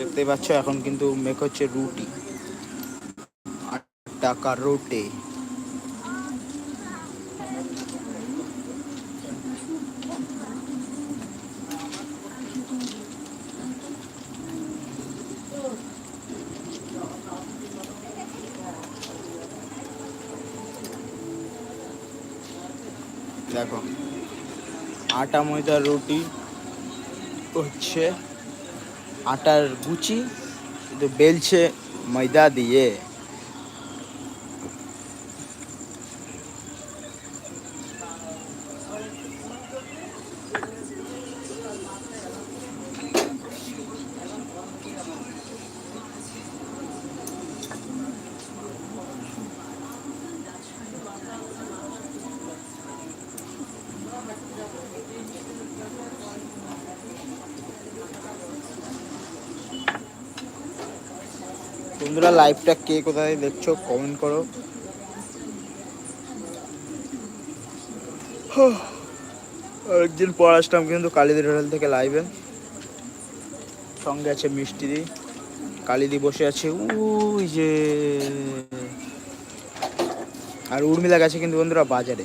দেখতে পাচ্ছ এখন কিন্তু মেক হচ্ছে রুটি। টাকা রুটি। দেখো আটা ময়দার রুটি হচ্ছে আটার গুচি বেলছে ময়দা দিয়ে। বন্ধুরা লাইভটা কে কোথায় দেখছ? কমেন্ট করো। একদিন পর আসলাম কিন্তু কালীদের হোটেল থেকে লাইভে সঙ্গে আছে মিষ্টি দি। কালিদি বসে আছে ওই যে। আর উর্মিলা গেছে কিন্তু বন্ধুরা বাজারে।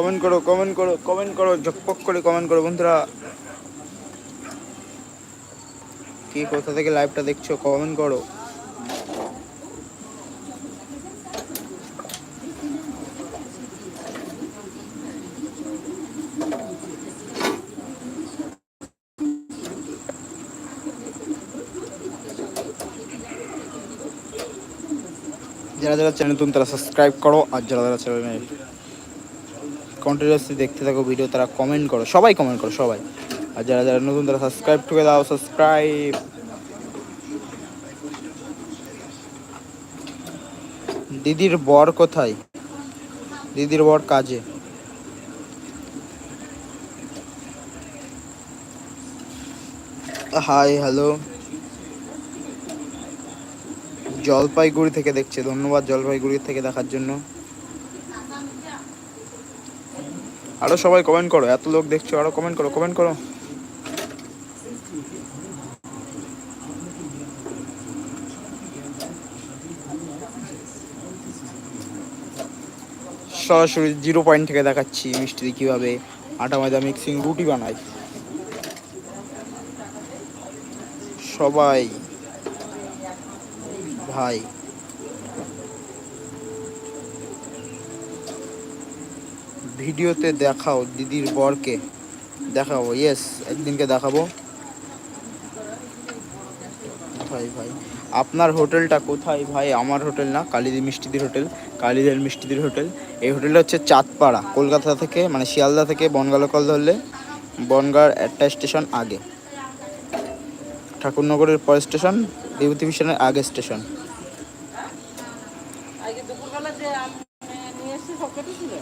কমেন্ট করো কমেন্ট করো কমেন্ট করো, ঝকপক করে কমেন্ট করো, বন্ধুরা। কি, কোথা থেকে লাইভটা দেখছ? কমেন্ট করো। যারা যারা চ্যানেল তুমি তারা সাবস্ক্রাইব করো, আর যারা যারা চ্যানেলে কন্টিনিউসলি দেখতে থাকো ভিডিও তারা কমেন্ট করো, সবাই কমেন্ট করো, সবাই। আর যারা যারা নতুন, তারা সাবস্ক্রাইব ঠুকে দাও সাবস্ক্রাইব দিদির বর কোথায়? দিদির বর কাজে। হাই হ্যালো জলপাইগুড়ি থেকে দেখছে, ধন্যবাদ জলপাইগুড়ি থেকে দেখার জন্য। আরও সবাই কমেন্ট করো, এত লোক দেখছ, আরও কমেন্ট করো কমেন্ট করো। সরাসরি জিরো পয়েন্ট থেকে দেখাচ্ছি মিষ্টি কীভাবে আটা ময়দা মিক্সিং রুটি বানাই সবাই, ভাই ভিডিওতে দেখাও দিদির বরকে। দেখাবো ইয়েস একদিনকে দেখাবো। ভাই ভাই, আপনার হোটেলটা কোথায়? ভাই, আমার হোটেল না কালিদি মিষ্টিদির হোটেল। কালিদের মিষ্টিদির হোটেল। এই হোটেলটা হচ্ছে চাঁদপাড়া, কলকাতা থেকে মানে শিয়ালদা থেকে বনগা লোকাল ধরলে, বনগার একটা স্টেশন আগে। ঠাকুরনগরের পর স্টেশন বিভূতি ভীষণের আগে স্টেশন আজকে দুপুরবেলা যে আম নিয়ে এসেছি সব কেটেছিল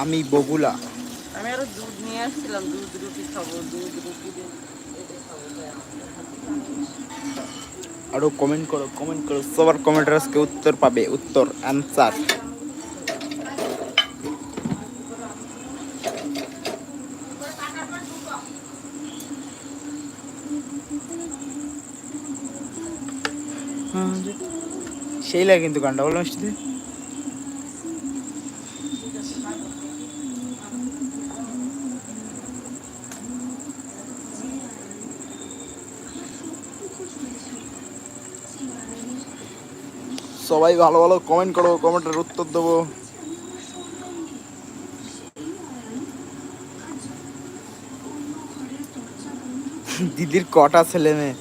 আমি বগুলা। আমি আরও দুধ নিয়ে আসছিলাম দুধ রুটি খাব দুধ রুটি আরও কমেন্ট করো কমেন্ট করো সবার কমেন্টের আজকে উত্তর পাবে উত্তর অ্যান্সার সেই লাগে কিন্তু গানটা বলো মিষ্টি সবাই ভালো ভালো কমেন্ট করো কমেন্টের উত্তর দেবো। দিদির কটা ছেলে মেয়ে?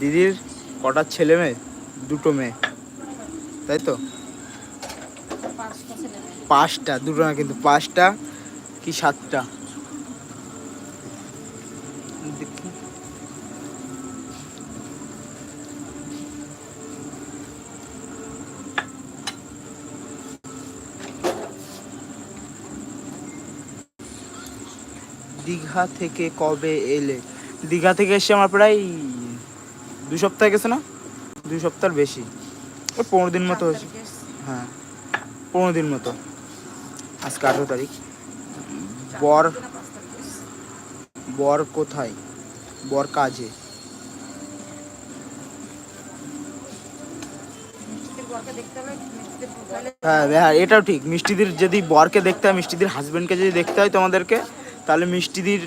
দিদির কটা ছেলে মেয়ে? দুটো মেয়ে। তাই তো? পাঁচটা, দুটো না কিন্তু পাঁচটা কি সাতটা? দেখি। দীঘা থেকে কবে এলে? দীঘা থেকে এসে আমার প্রায় দু সপ্তাহ গেছে না? দুই সপ্তাহের বেশি। ওই পনেরো দিন মতো হয়েছে। হ্যাঁ পনেরো দিন মতো। আজকে আঠেরো তারিখ। বর। বর কোথায়? বর কাজে। হ্যাঁ হ্যাঁ এটাও ঠিক। মিষ্টিদির যদি বরকে দেখতে হয় মিষ্টিদির হাজবেন্ডকে যদি দেখতে হয় তোমাদেরকে তাহলে মিষ্টিদির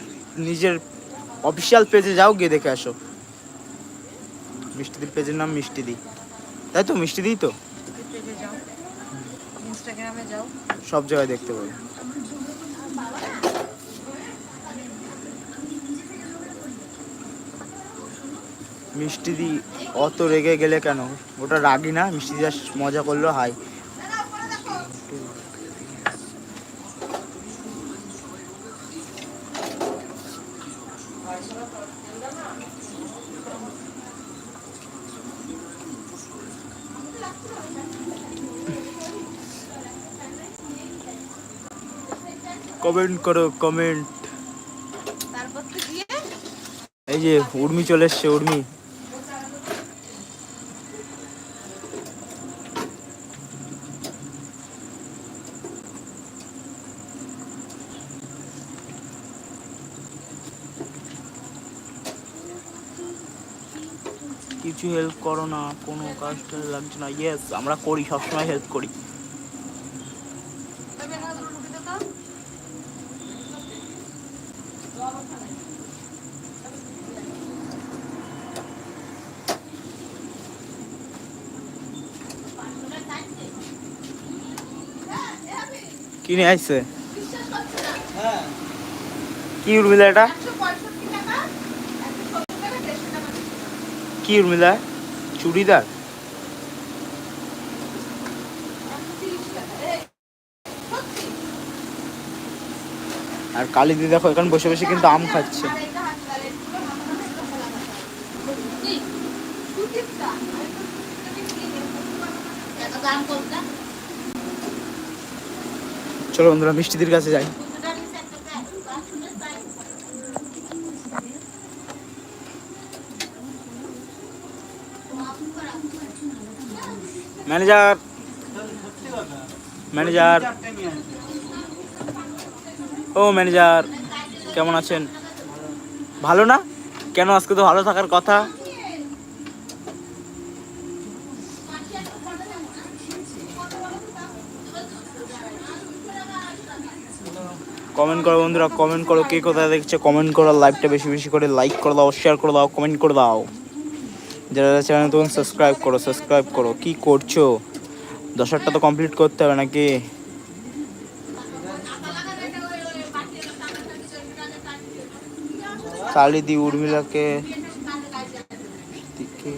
নিজের অফিসিয়াল পেজে যাও গিয়ে দেখে আসো। মিষ্টিদির পেজের নাম মিষ্টিদি। তাই তো? মিষ্টিদি তো? সব জায়গায় দেখতে পাবে। মিষ্টিদি অত রেগে গেলে কেন? ওটা রাগি না? মিষ্টি জাস্ট মজা করল হাই। কমেন্ট করো কমেন্ট এই যে, উর্মি চলে এসছে, উর্মি। কিছু হেল্প করো না, কোনো কাজটা লাগছে না। ইয়েস আমরা করি, সবসময় হেল্প করি তবে না রুটি দে তো কি নিয়ে আসছে কি উর্মিলা এটা? কি উর্মিলা? চুড়িদার? আর কালী দিদি দেখো, এখানে বসে বসে কিন্তু আম খাচ্ছে। চলো বন্ধুরা, মিষ্টিদির কাছে যাই। Manager manager. ও ম্যানেজার, কেমন আছেন? ভালো না? কেন আজকে তো ভালো থাকার কথা? কমেন্ট করো বন্ধুরা কমেন্ট করো কে কোথায় দেখছে কমেন্ট করো লাইভটা বেশি বেশি করে লাইক করে দাও শেয়ার করে দাও কমেন্ট করে দাও। যারা চ্যানেল তখন সাবস্ক্রাইব করো সাবস্ক্রাইব করো। কি করছ? দশ হাজারটা তো কমপ্লিট করতে হবে নাকি? কালিদি উর্মিলাকে দিকে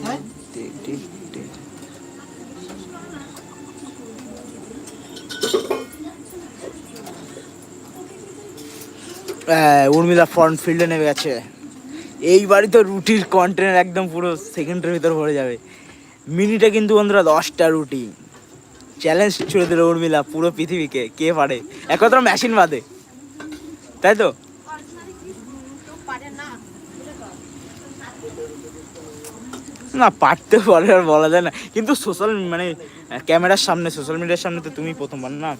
দে- দে- দে- হ্যাঁ, উর্মিলা ফ্রন্ট ফিল্ডে নেমে গেছে। এইবারই তো রুটির কন্টেন্ট একদম পুরো সেকেন্ডের ভিতর ভরে যাবে। মিনিটে কিন্তু বন্ধুরা দশটা রুটি। চ্যালেঞ্জ ছুড়ে দিল উর্মিলা পুরো পৃথিবীকে কে পারে? একমাত্র মেশিন বাদে। তাই তো? না, পারতে পারে আর বলা যায় না। কিন্তু সোশ্যাল মানে ক্যামেরার সামনে সোশ্যাল মিডিয়ার সামনে তো তুমি প্রথমবার না?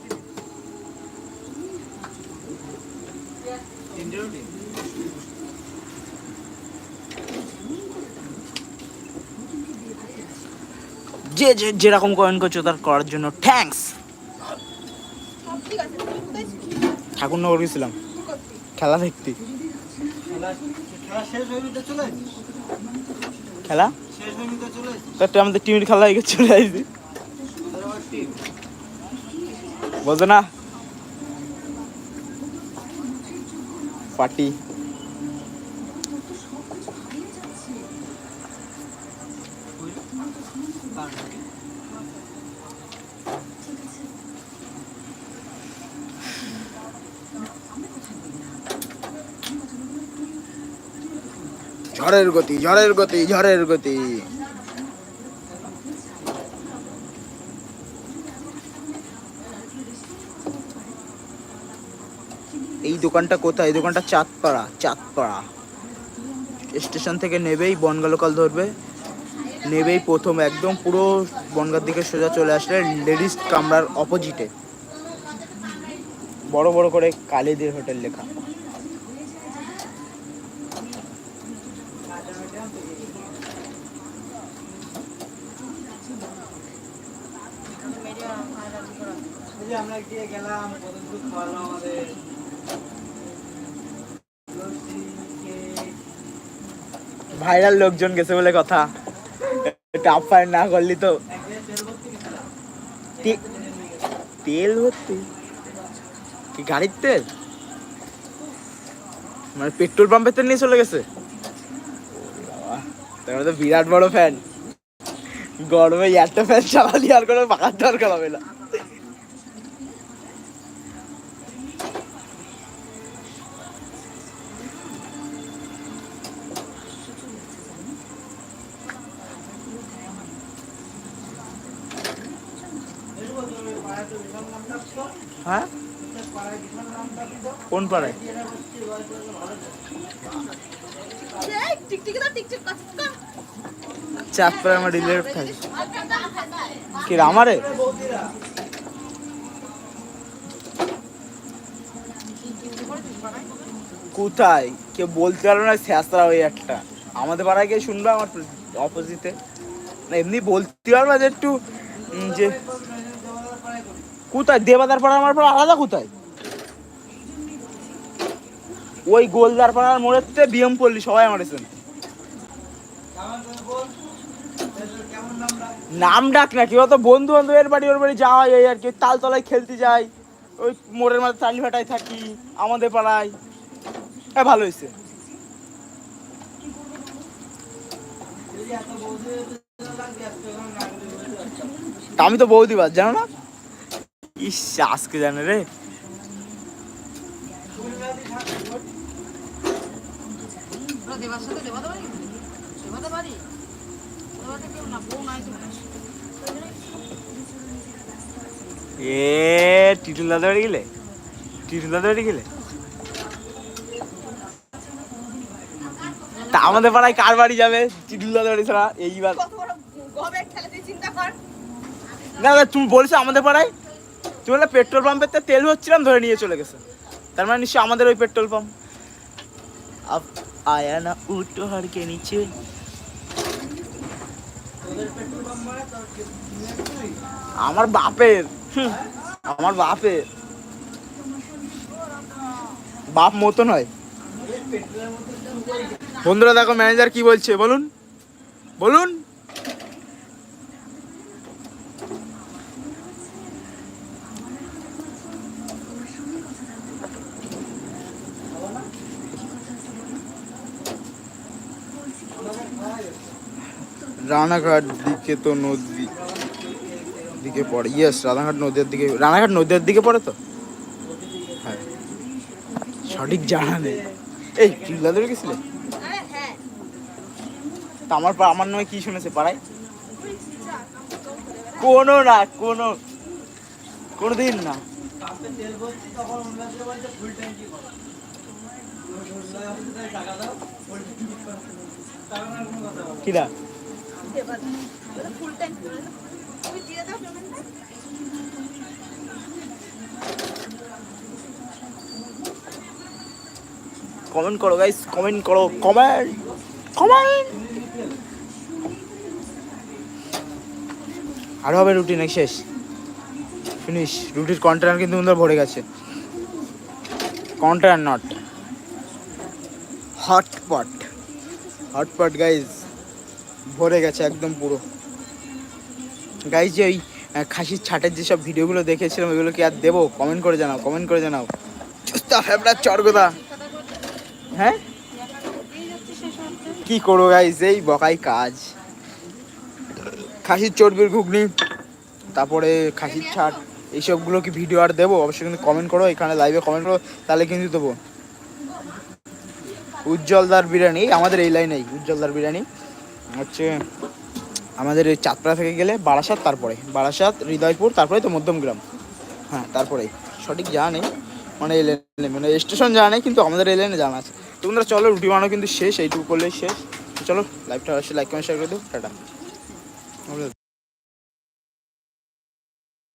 যে যে, যেরকম কমেন্ট করছ তার করার জন্য থ্যাঙ্কস ঠাকুরনগর গেছিলাম। খেলা দেখতে। খেলা শেষ হয়নি তো চলে খেলা? তারটা আমাদের টিমের খেলা হয়ে চলে আসছি বলতো না। পার্টি। ঝড়ের গতি ঝড়ের গতি ঝড়ের গতি। এই দোকানটা কোথায়? এই দোকানটা চাঁদপাড়া চাঁদপাড়া। স্টেশন থেকে নেবেই, বনগা লোকাল ধরবে। নেবেই প্রথম, একদম পুরো বনগার দিকে সোজা চলে আসলে লেডিস কামরার অপোজিটে বড় বড় করে কালীদের হোটেল লেখা। আমরা গিয়ে গেলাম কতদূর খাওয়ালো আমাদের। ভাইরাল লোকজন গেছে বলে কথা। না করলি তো। তেল ভর্তি কি গাড়ির তেল? মানে পেট্রোল পাম্পের তেল নিয়ে চলে গেছে? তোমরা তো বিরাট বড় ফ্যান গরমে একটা ফ্যান চালালি আর কোনো পাকার দরকার হবে না হ্যাঁ কোন পাড়ায়? চাপ আমার রিলেট থাকে কি আমারে কোথায়? কেউ বলতে পারবে না শেষরা ওই একটা। আমাদের পাড়ায় গিয়ে শুনবে আমার অপোজিটে। না এমনি বলতে পারবে যে একটু যে কোথায়? দেবাদার পাড়া আমার পাড়া আলাদা কোথায়? ওই গোলদার পাড়ার মোড়েতে বিএম পল্লী, সবাই এসেছে নাম ডাক না, কেউ তো বন্ধু বান্ধবের বাড়ি, ওর বাড়ি যাওয়া এই আর কি, তালতলায় খেলতে যাই, ওই মোড়ের মাঝে তালি ফাটায় থাকি, আমাদের পাড়ায়। হ্যাঁ ভালো হয়েছে। আমি তো বৌদি বাদ, জানো না? ইস, আজকে জানে রে। দেবার সাথে দেবাতে পারি দেবাতে পারি? দেবাতে কেউ না বউ নাই তো এ টিটুল দাদা বাড়ি গেলে? টিটুল দাদা বাড়ি গেলে? তা আমাদের পাড়ায় কার বাড়ি যাবে? টিটুল দাদা বাড়ি ছাড়া এইবার। কত বড় গবের খেলা তুই চিন্তা কর। না না তুমি বলছো আমাদের পাড়ায়? তুমি বললে পেট্রোল পাম্পের তো তেল হচ্ছিলাম ধরে নিয়ে চলে গেছে। তার মানে নিশ্চয়ই আমাদের ওই পেট্রোল পাম্প। আপ ना না উঠো के নিচে আমার বাপের আমার বাপের বাপ মতন হয় বন্ধুরা দেখো ম্যানেজার কি বলছে বলুন বলুন রানাঘাট দিকে তো নদী দিকে পড়ে। ইয়েস রানাঘাট নদীর দিকে রানাঘাট নদীর দিকে পড়ে তো? হ্যাঁ। সঠিক জানা নেই। এই চিল্লাদের গেছিলে? আরে হ্যাঁ তা আমার আমার নয় কি শুনেছে? পাড়ায়? কোনো না, কোনো। কোনো দিন না? করো কমেন্ট করো গাইস কমেন্ট করো কমেন্ট কমেন্ট আর হবে রুটি নাকি শেষ? ফিনিশ রুটির কন্টেনার কিন্তু সুন্দর ভরে গেছে। Container not hotpot hotpot guys ভরে গেছে একদম পুরো। গাইজ যে ওই খাসির ছাটের যেসব ভিডিওগুলো দেখেছিলাম ওইগুলো কি আর দেবো? কমেন্ট করে জানাও কমেন্ট করে জানাও। চরগোদা। হ্যাঁ? কি করব গাইজ এই বকাই কাজ। খাসির চর্বির ঘুগনি, তারপরে খাসির ছাট, এইসবগুলো কি ভিডিও আর দেবো? অবশ্যই কিন্তু কমেন্ট করো, এখানে লাইভে কমেন্ট করো, তাহলে কিন্তু দেবো। উজ্জ্বলদার বিরিয়ানি, আমাদের এই লাইনেই উজ্জ্বলদার বিরিয়ানি। হচ্ছে আমাদের এই চাঁদপাড়া থেকে গেলে বারাসাত তারপরে। বারাসাত, হৃদয়পুর তারপরে তো মধ্যমগ্রাম হ্যাঁ তারপরে সঠিক জানা নেই। মানে এই লেনে মানে স্টেশন জানা নেই, কিন্তু আমাদের এই লেনে জানা আছে। তোমরা চলো, রুটি বানানো কিন্তু শেষ, এইটুকু করলেই শেষ। চলো লাইভটা অবশ্যই লাইক কমেন্ট শেয়ার করে দেবো টাটা।